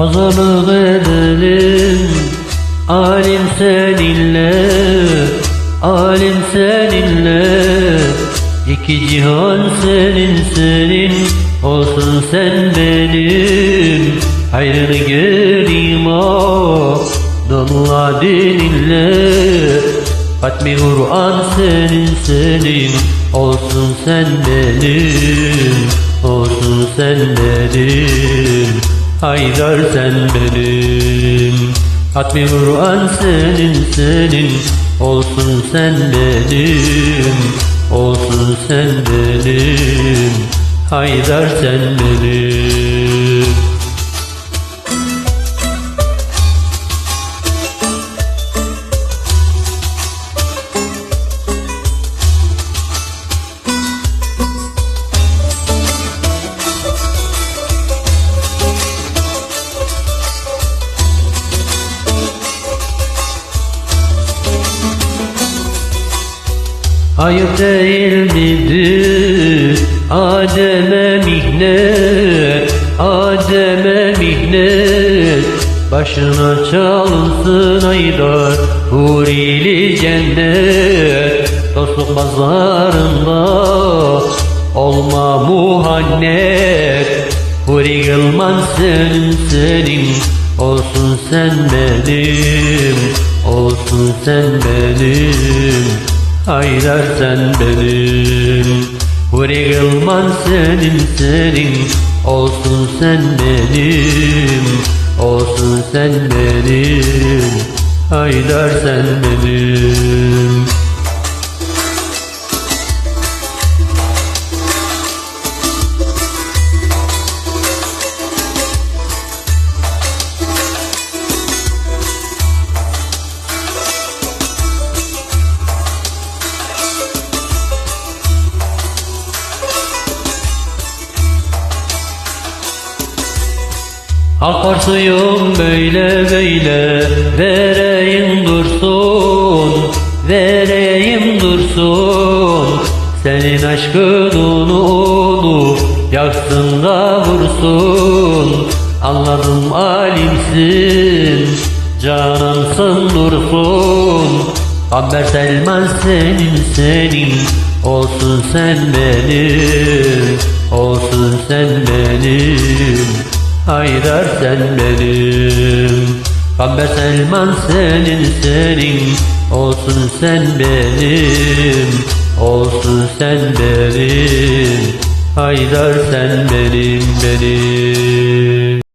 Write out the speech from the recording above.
Pazarlık edelim. Alim seninle Alim seninle. İki cihan senin senin Olsun sen benim. Hayrını göreyim ah Damla dininle Hatmi Kur'an senin senin Olsun sen benim Olsun sen benim Haydar sen benim. Hatmi Kur'an senin senin. Olsun sen benim. Olsun sen benim. Haydar sen benim Ayıp değil midir? Adem'e mihnet Adem'e mihnet. Başına çalsın aydar Hurili cennet. Dostluk pazarında Olma muhannet. Huri kılman senin senin. Olsun sen benim Olsun sen benim Haydar sen benim Huri kılman senin senin. Olsun sen benim Olsun sen benim. Haydar sen benim Akarsuyum böyle böyle Vereyim dursun Vereyim dursun. Senin aşkın onu Yaksın da vursun. Anladım alimsin Canımsın dursun. Amber Selman senin senin Olsun sen benim Olsun sen benim Haydar sen benim Gamber Selman senin senin. Olsun sen benim. Olsun sen benim. Haydar sen benim benim